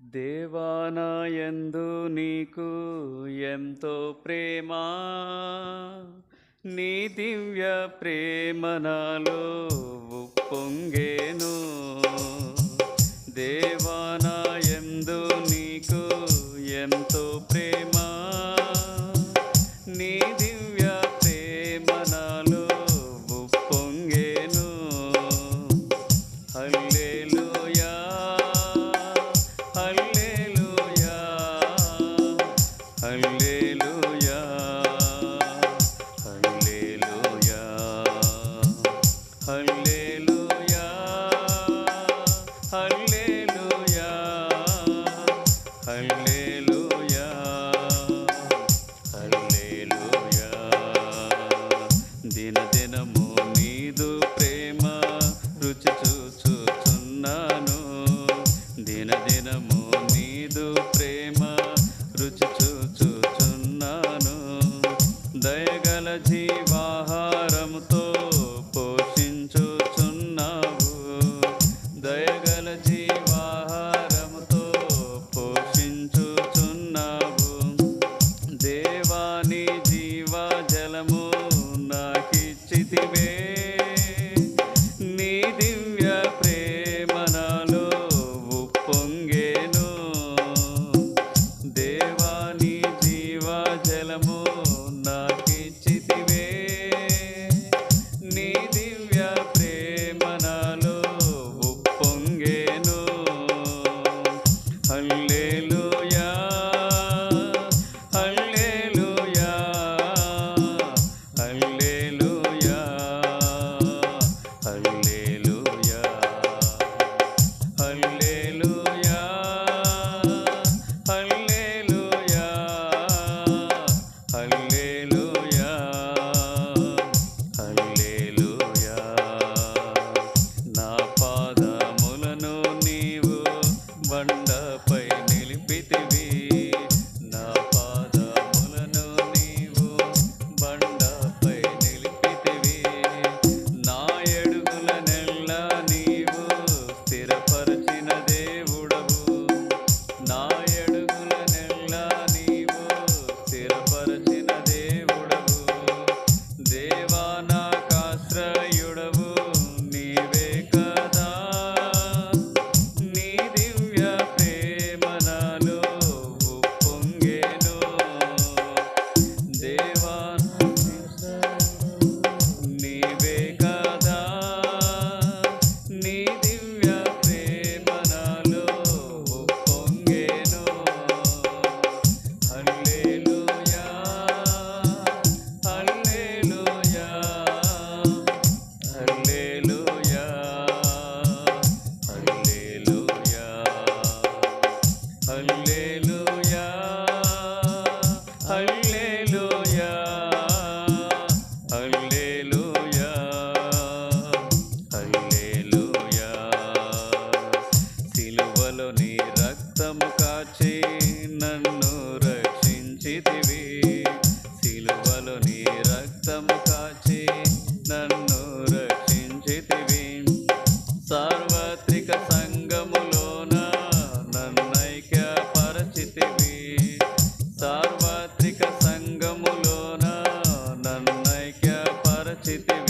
దేవానాయందు నీకు ఎంతో ప్రేమా నీ దివ్య ప్రేమనాలో ఉప్పొంగ దిన దినము నీదు ప్రేమ రుచి చూచుచున్నాను. దిన దినము నీదు ప్రేమ రుచి చూచుచున్నాను. దయగల జీవాహారముతో పోష జలము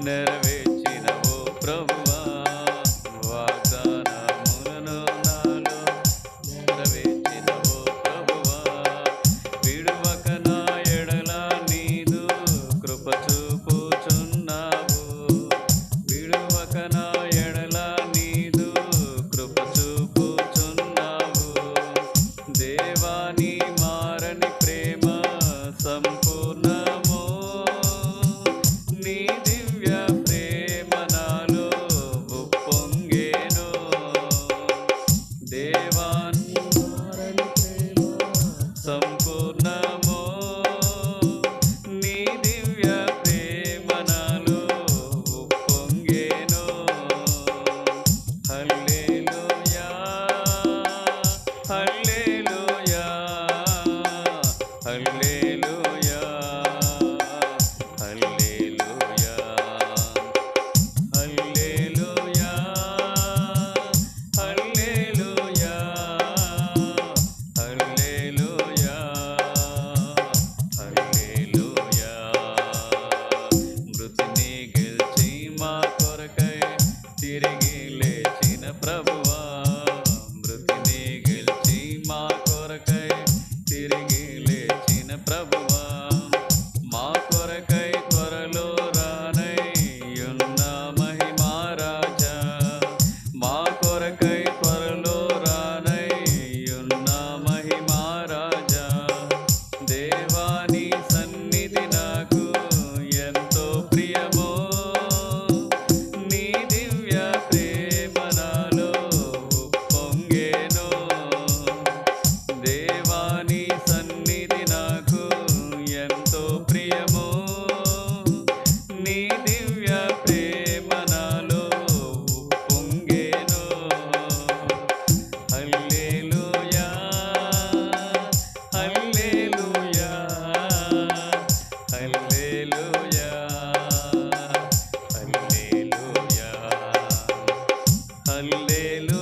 স্বপ্নের Hallelujah. Hallelujah.